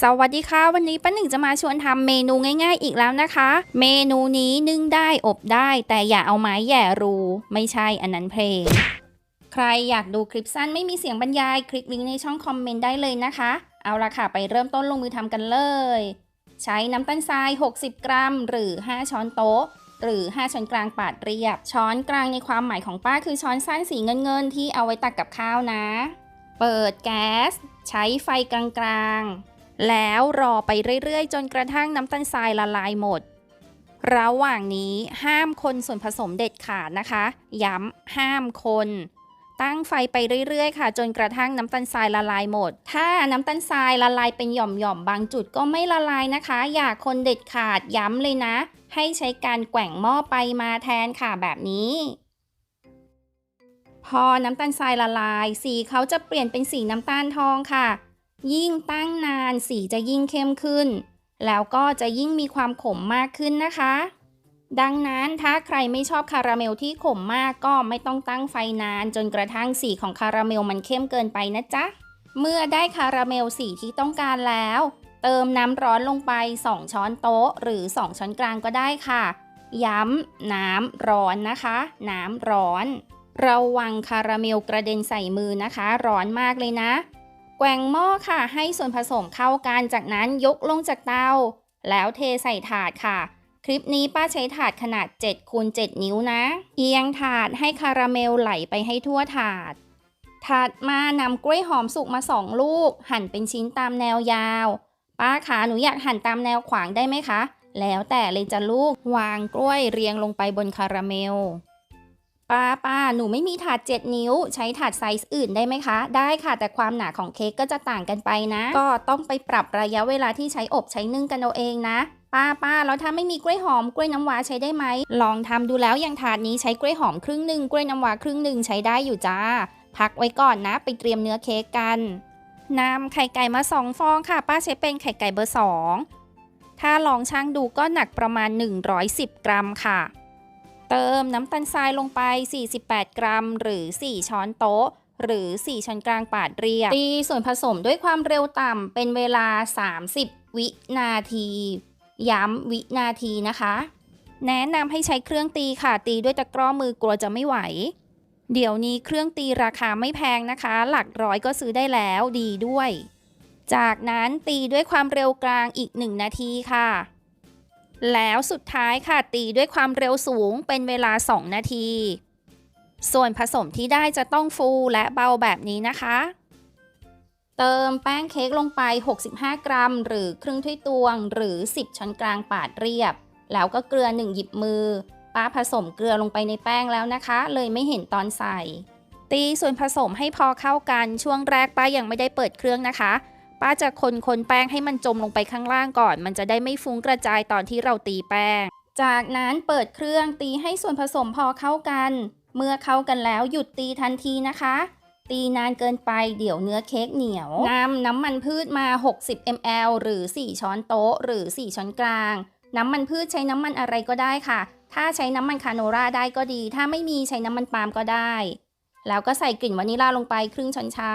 สวัสดีค่ะ วันนี้ป้าหนึ่งจะมาชวนทำเมนูง่าย ๆ อีกแล้วนะคะ เมนูนี้นึ่งได้อบได้ แต่อย่าเอาไม้แหย่รู ไม่ใช่อันนั้นเพลง ใครอยากดูคลิปสั้นไม่มีเสียงบรรยาย คลิกลิงก์ในช่องคอมเมนต์ได้เลยนะคะ เอาละค่ะ ไปเริ่มต้นลงมือทำกันเลย ใช้น้ำตาลทราย 60 กรัม หรือ 5 ช้อนโต๊ะ หรือ 5 ช้อนกลางปาดเรียบ ช้อนกลางในความหมายของป้าคือช้อนสั้นสีเงินๆที่เอาไว้ตักกับข้าวนะ เปิดแก๊ส ใช้ไฟกลางๆ แล้วรอไปเรื่อยๆ จนกระทั่งน้ำตาลทรายละลายหมด ระหว่างนี้ห้ามคนส่วนผสมเด็ดขาดนะคะ ย้ำห้ามคน ตั้งไฟไปเรื่อยๆ ค่ะ จนกระทั่งน้ำตาลทรายละลายหมด ถ้าน้ำตาลทรายละลายเป็นหย่อมๆ บางจุดก็ไม่ละลายนะคะ อย่าคนเด็ดขาดย้ำเลยนะ ให้ใช้การแกว่งหม้อไปมาแทนค่ะแบบนี้พอน้ำตาลทรายละลาย สีเขาจะเปลี่ยนเป็นสีน้ำตาลทองค่ะ ยิ่งตั้งนานสีจะยิ่งเข้มขึ้น แล้วก็จะยิ่งมีความขมมากขึ้นนะคะ ดังนั้นถ้าใครไม่ชอบคาราเมลที่ขมมากก็ไม่ต้องตั้งไฟนาน จนกระทั่งสีของคาราเมลมันเข้มเกินไปนะจ๊ะ เมื่อได้คาราเมลสีที่ต้องการแล้ว เติมน้ำร้อนลงไป 2 ช้อนโต๊ะ หรือ 2 ช้อนกลางก็ได้ค่ะ ย้ำน้ำร้อนนะคะ น้ำร้อนระวังคาราเมลกระเด็นใส่มือนะคะ ร้อนมากเลยนะ แกว่งหม้อค่ะ ให้ส่วนผสมเข้ากัน จากนั้นยกลงจากเตา แล้วเทใส่ถาดค่ะ คลิปนี้ป้าใช้ถาดขนาด7คูณ7นิ้วนะ เอียงถาดให้คาราเมลไหลไปให้ทั่วถาดถัดมานำกล้วยหอมสุกมา 2 ลูก หั่นเป็นชิ้นตามแนวยาว ป้าขาหนูอยากหั่นตามแนวขวางได้ไหมคะ แล้วแต่เลยจะลูก วางกล้วยเรียงลงไปบนคาราเมล ป้าป้าหนูไม่มีถาด 7 นิ้ว ใช้ถาดไซส์อื่นได้ไหมคะ ได้ค่ะแต่ความหนาของเค้กก็จะต่างกันไปนะ ก็ต้องไปปรับระยะเวลาที่ใช้อบใช้นึ่งกันเอาเองนะป้าป้าแล้วถ้าไม่มีกล้วยหอมกล้วยน้ำว้าใช้ได้ไหม ลองทำดูแล้วอย่างถาดนี้ใช้กล้วยหอมครึ่งหนึ่งกล้วยน้ำว้าครึ่งหนึ่งใช้ได้อยู่จ้า พักไว้ก่อนนะ ไปเตรียมเนื้อเค้กกันนำไข่ไก่มาสองฟองค่ะ ป้าใช้เป็นไข่ไก่เบอร์สองถ้าลองช่างดูก็หนักประมาณ 110 กรัมค่ะ เติมน้ำตาลทรายลงไป 48 กรัม หรือ 4 ช้อนโต๊ะ หรือ 4 ช้อนกลางปาดเรียบ ตีส่วนผสมด้วยความเร็วต่ำเป็นเวลา 30 วินาที ย้ำวินาทีนะคะ แนะนำให้ใช้เครื่องตีค่ะ ตีด้วยตะกร้อมือกลัวจะไม่ไหว เดี๋ยวนี้เครื่องตีราคาไม่แพงนะคะ หลักร้อยก็ซื้อได้แล้วดีด้วย จากนั้นตีด้วยความเร็วกลางอีก 1 นาทีค่ะ แล้วสุดท้ายค่ะตีด้วยความเร็วสูงเป็นเวลา 2 นาที ส่วนผสมที่ได้จะต้องฟูและเบาแบบนี้นะคะ เติมแป้งเค้กลงไป 65 กรัม หรือครึ่งถ้วยตวง หรือ 10 ช้อนกลางปาดเรียบ แล้วก็เกลือ 1 หยิบมือ ป้าผสมเกลือลงไปในแป้งแล้วนะคะ เลยไม่เห็นตอนใส่ ตีส่วนผสมให้พอเข้ากันช่วงแรกป้ายังไม่ได้เปิดเครื่องนะคะ ป้าจะคนคนแป้งให้มันจมลงไปข้างล่างก่อน มันจะได้ไม่ฟุ้งกระจายตอนที่เราตีแป้ง จากนั้นเปิดเครื่องตีให้ส่วนผสมพอเข้ากัน เมื่อเข้ากันแล้วหยุดตีทันทีนะคะ ตีนานเกินไปเดี๋ยวเนื้อเค้กเหนียวนำน้ำมันพืชมา 60 ml หรือ 4 ช้อนโต๊ะ หรือ 4 ช้อนกลาง น้ำมันพืชใช้น้ำมันอะไรก็ได้ค่ะ ถ้าใช้น้ำมันคาโนราได้ก็ดี ถ้าไม่มีใช้น้ำมันปาล์มก็ได้ แล้วก็ใส่กลิ่นวานิลลาลงไปครึ่งช้อนชา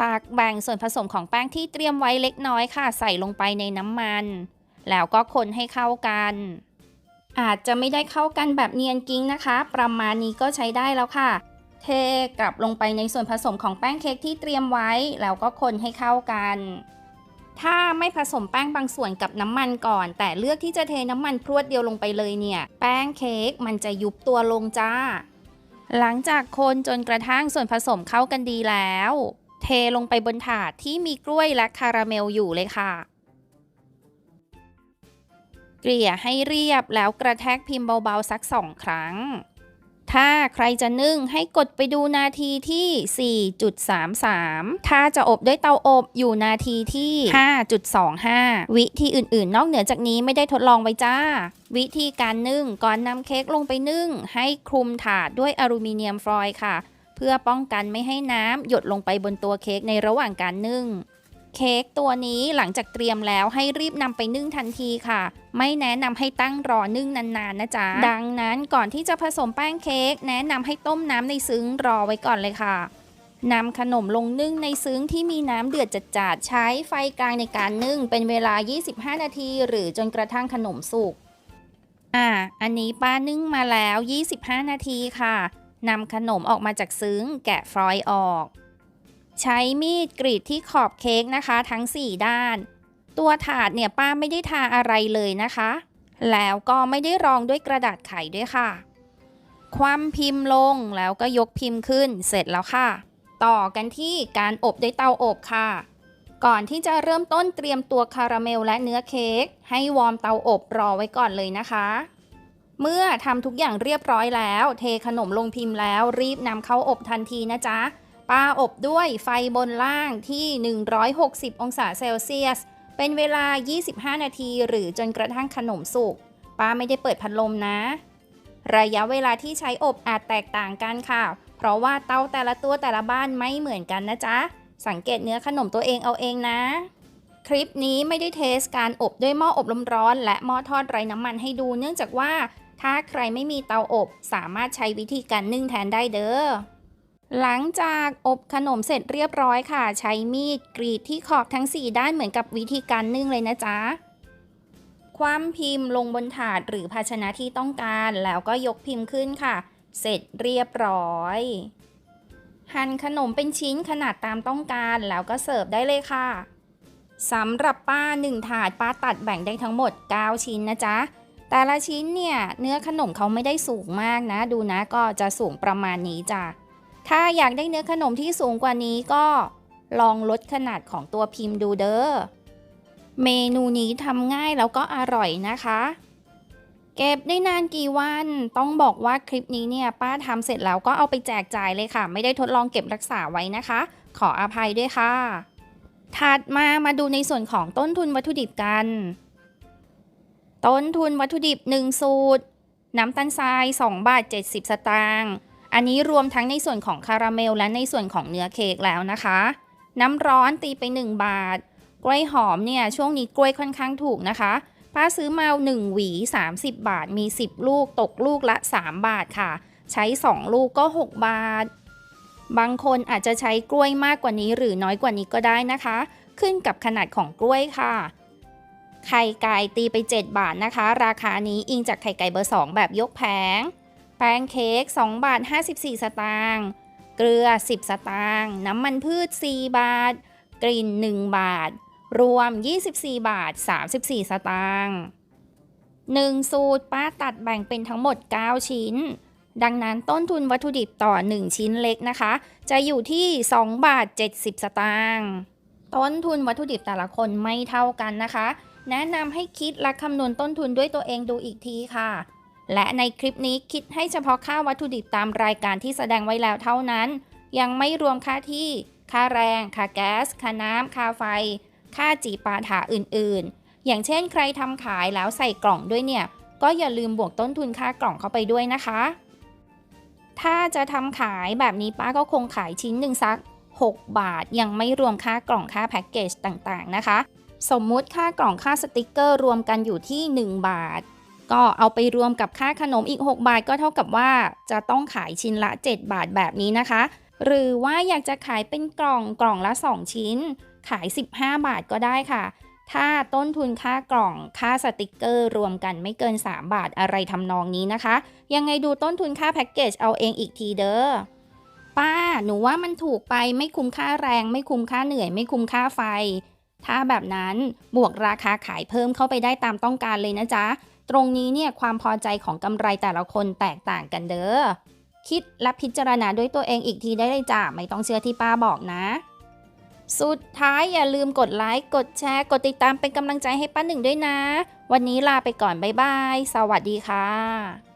ตากแบ่งส่วนผสมของแป้งที่เตรียมไว้เล็กน้อยค่ะ ใส่ลงไปในน้ำมัน แล้วก็คนให้เข้ากัน อาจจะไม่ได้เข้ากันแบบเนียนกิ้งนะคะ ประมาณนี้ก็ใช้ได้แล้วค่ะ เทกลับลงไปในส่วนผสมของแป้งเค้กที่เตรียมไว้ แล้วก็คนให้เข้ากัน ถ้าไม่ผสมแป้งบางส่วนกับน้ำมันก่อน แต่เลือกที่จะเทน้ำมันพรวดเดียวลงไปเลยเนี่ย แป้งเค้กมันจะยุบตัวลงจ้า หลังจากคนจนกระทั่งส่วนผสมเข้ากันดีแล้ว เทลงไปบนถาดที่มีกล้วยและคาราเมลอยู่เลยค่ะ เกลี่ยให้เรียบแล้วกระแทกพิมพ์เบาๆสักสองครั้ง ถ้าใครจะนึ่งให้กดไปดูนาทีที่ 4.33 ถ้าจะอบด้วยเตาอบอยู่นาทีที่ 5.25 วิธีอื่นๆ นอกเหนือจากนี้ไม่ได้ทดลองไว้จ้า วิธีการนึ่งก่อนนำเค้กลงไปนึ่ง ให้คลุมถาดด้วยอลูมิเนียมฟอยล์ค่ะ พื่อป้องกันไม่ให้น้ำหยดลงไปบนตัวเค้กในระหว่างการนึ่ง เค้กตัวนี้หลังจากเตรียมแล้วให้รีบนำไปนึ่งทันทีค่ะ ไม่แนะนำให้ตั้งรอนึ่งนานๆนะจ๊ะ ดังนั้นก่อนที่จะผสมแป้งเค้กแนะนำให้ต้มน้ำในซึ้งรอไว้ก่อนเลยค่ะนำขนมลงนึ่งในซึ้งที่มีน้ำเดือดจัดๆใช้ไฟกลางในการนึ่งเป็นเวลา 25 นาที หรือจนกระทั่งขนมสุกอ่า อันนี้ป้านึ่งมาแล้ว 25 นาทีค่ะ นำขนมออกมาจากซึ้ง แกะฟรอยล์ออก ใช้มีดกรีดที่ขอบเค้กนะคะ ทั้ง 4 ด้าน ตัวถาดเนี่ยป้าไม่ได้ทาอะไรเลยนะคะ แล้วก็ไม่ได้รองด้วยกระดาษไขด้วยค่ะ คว่ำพิมพ์ลงแล้วก็ยกพิมพ์ขึ้นเสร็จแล้วค่ะ ต่อกันที่การอบด้วยเตาอบค่ะ ก่อนที่จะเริ่มต้นเตรียมตัวคาราเมลและเนื้อเค้กให้วอร์มเตาอบรอไว้ก่อนเลยนะคะ เมื่อทำทุกอย่างเรียบร้อยแล้ว เทขนมลงพิมพ์แล้ว รีบนำเข้าอบทันทีนะจ๊ะป้าอบด้วยไฟบนล่างที่ 160 องศาเซลเซียส เป็นเวลา 25 นาทีหรือจนกระทั่งขนมสุกป้าไม่ได้เปิดพัดลมนะ ระยะเวลาที่ใช้อบอาจแตกต่างกันค่ะ เพราะว่าเตาแต่ละตัวแต่ละบ้านไม่เหมือนกันนะจ๊ะ สังเกตเนื้อขนมตัวเองเอาเองนะ คลิปนี้ไม่ได้เทสการอบด้วยหม้ออบลมร้อน และหม้อทอดไร้น้ำมันให้ดู เนื่องจากว่า ถ้าใครไม่มีเตาอบสามารถใช้วิธีการนึ่งแทนได้เด้อ หลังจากอบขนมเสร็จเรียบร้อยค่ะ ใช้มีดกรีดที่ขอบทั้ง 4 ด้านเหมือนกับวิธีการนึ่งเลยนะจ๊ะความพิมพ์ลงบนถาดหรือภาชนะที่ต้องการ แล้วก็ยกพิมพ์ขึ้นค่ะ เสร็จเรียบร้อย หั่นขนมเป็นชิ้นขนาดตามต้องการ แล้วก็เสิร์ฟได้เลยค่ะสำหรับป้าหนึ่งถาดป้าตัดแบ่งได้ทั้งหมด 9 ชิ้นนะจ๊ะ แต่ละชิ้นเนี่ยเนื้อขนมเขาไม่ได้สูงมากนะ ดูนะก็จะสูงประมาณนี้จ้ะถ้าอยากได้เนื้อขนมที่สูงกว่านี้ก็ลองลดขนาดของตัวพิมพ์ดูเด้อเมนูนี้ทำง่ายแล้วก็อร่อยนะคะ เก็บได้นานกี่วัน ต้องบอกว่าคลิปนี้เนี่ยป้าทำเสร็จแล้วก็เอาไปแจกจ่ายเลยค่ะ ไม่ได้ทดลองเก็บรักษาไว้นะคะ ขออภัยด้วยค่ะ ถัดมามาดูในส่วนของต้นทุนวัตถุดิบกัน ต้นทุนวัตถุดิบ 1 สูตร น้ำตาลทราย 2 บาท 70 สตางค์ อันนี้รวมทั้งในส่วนของคาราเมลและในส่วนของเนื้อเค้กแล้วนะคะ น้ำร้อนตีไป 1 บาท กล้วยหอมเนี่ยช่วงนี้กล้วยค่อนข้างถูกนะคะ ป้าซื้อมา1หวี 30 บาท มี 10 ลูก ตกลูกละ 3 บาทค่ะ ใช้ 2 ลูกก็ 6 บาท บางคนอาจจะใช้กล้วยมากกว่านี้หรือน้อยกว่านี้ก็ได้นะคะ ขึ้นกับขนาดของกล้วยค่ะ ไข่ไก่ตีไป 7 บาทนะคะ ราคานี้อิงจากไข่ไก่เบอร์ 2 แบบยกแผง แป้งเค้ก2บาท54 สตางค์เกลือ 10 สตางค์น้ำมันพืช 4 บาท กลิ่น 1 บาท รวม 24 บาท 34 สตางค์1 สูตรป้าตัดแบ่งเป็นทั้งหมด 9 ชิ้น ดังนั้นต้นทุนวัตถุดิบต่อ 1 ชิ้นเล็กนะคะ จะอยู่ที่ 2 บาท 70 สตางค์ต้นทุนวัตถุดิบแต่ละคนไม่เท่ากันนะคะ แนะนำให้คิดและคำนวณต้นทุนด้วยตัวเองดูอีกทีค่ะ และในคลิปนี้คิดให้เฉพาะค่าวัตถุดิบตามรายการที่แสดงไว้แล้วเท่านั้น ยังไม่รวมค่าที่ ค่าแรง ค่าแก๊ส ค่าน้ำ ค่าไฟ ค่าจีปาถาอื่นๆ อย่างเช่นใครทำขายแล้วใส่กล่องด้วยเนี่ย ก็อย่าลืมบวกต้นทุนค่ากล่องเข้าไปด้วยนะคะ ถ้าจะทำขายแบบนี้ป้าก็คงขายชิ้นหนึ่งสัก 6 บาท ยังไม่รวมค่ากล่องค่าแพ็กเกจต่างๆนะคะ สมมุติค่ากล่องค่าสติกเกอร์รวมกันอยู่ที่ 1 บาท ก็เอาไปรวมกับค่าขนมอีก 6 บาทก็เท่ากับว่าจะต้องขายชิ้นละ 7 บาทแบบนี้นะคะ หรือว่าอยากจะขายเป็นกล่องกล่องละ 2 ชิ้น ขาย 15 บาทก็ได้ค่ะ ถ้าต้นทุนค่ากล่องค่าสติกเกอร์รวมกันไม่เกิน 3 บาทอะไรทำนองนี้นะคะ ยังไงดูต้นทุนค่าแพ็กเกจเอาเองอีกทีเด้อป้าหนูว่ามันถูกไปไม่คุ้มค่าแรง ไม่คุ้มค่าเหนื่อย ไม่คุ้มค่าไฟ ถ้าแบบนั้นบวกราคาขายเพิ่มเข้าไปได้ตามต้องการเลยนะจ๊ะ ตรงนี้เนี่ยความพอใจของกำไรแต่ละคนแตกต่างกันเด้อ คิดและพิจารณาด้วยตัวเองอีกทีได้เลยจ้ะ ไม่ต้องเชื่อที่ป้าบอกนะ สุดท้ายอย่าลืมกดไลค์ กดแชร์ กดติดตามเป็นกำลังใจให้ป้าหนึ่งด้วยนะ วันนี้ลาไปก่อน บ๊ายบาย สวัสดีค่ะ